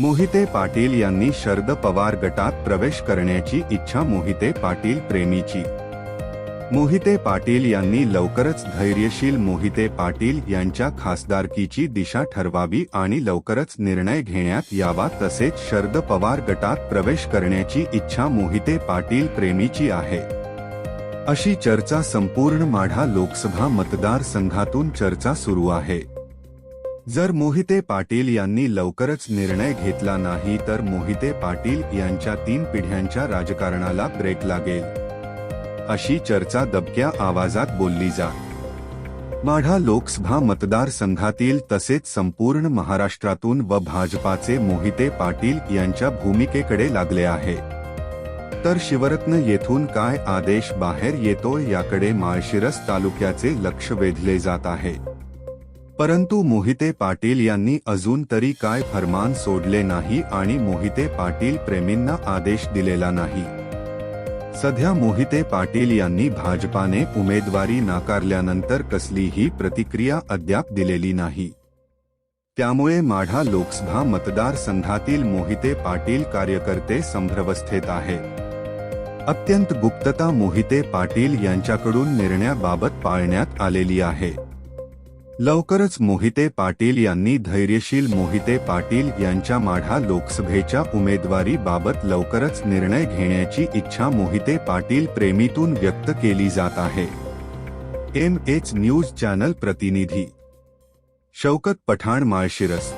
मोहिते पाटील यांनी शरद पवार गटात प्रवेश करण्याची इच्छा मोहिते पाटील प्रेमीची. मोहिते पाटील यांनी लवकरच धैर्यशील मोहिते पाटील यांच्या खासदारकीची दिशा ठरवावी आणि लवकरच निर्णय घेण्यात यावा तसेच शरद पवार गटात प्रवेश करण्याची इच्छा मोहिते पाटील प्रेमीची आहे. अशी चर्चा संपूर्ण माढा लोकसभा मतदारसंघातून चर्चा सुरू आहे. जर मोहिते पाटील यांनी लवकरच निर्णय घेतला नाही तर मोहिते पाटील यांच्या तीन पिढ्यांच्या राजकारणाला ब्रेक लागेल. अशी चर्चा दबक्या आवाजात बोलली जात माढा लोकसभा मतदारसंघातील तसेच संपूर्ण महाराष्ट्रातून व भाजपाचे मोहिते पाटील यांच्या भूमिकेकडे लागले आहे. तर शिवरत्न येथून काय आदेश बाहेर येतोय याकडे माळशिरस तालुक्याचे लक्ष वेधले जात आहे. परंतु मोहिते पाटील यांनी अजून तरी काय फरमान सोडले नाही आणि मोहिते पाटील प्रेमींना आदेश दिलेला नाही. सध्या मोहिते पाटील यांनी भाजपाने उमेदवारी नाकारल्यानंतर कसलीही प्रतिक्रिया अद्याप दिलेली नाही. त्यामुळे माढा लोकसभा मतदारसंघातील मोहिते पाटील कार्यकर्ते संभ्रवस्थेत आहे. अत्यंत गुप्तता मोहिते पाटील यांच्याकडून निर्णयाबाबत पाळण्यात आलेली आहे. लवकरच मोहिते पाटील यांनी धैर्यशील मोहिते पाटील यांच्या माढा लोकसभेच्या उमेदवारीबाबत लवकरच निर्णय घेण्याची इच्छा मोहिते पाटील प्रेमीतून व्यक्त केली जात आहे. एम एच न्यूज चॅनल प्रतिनिधी. शौकत पठाण माळशिरस.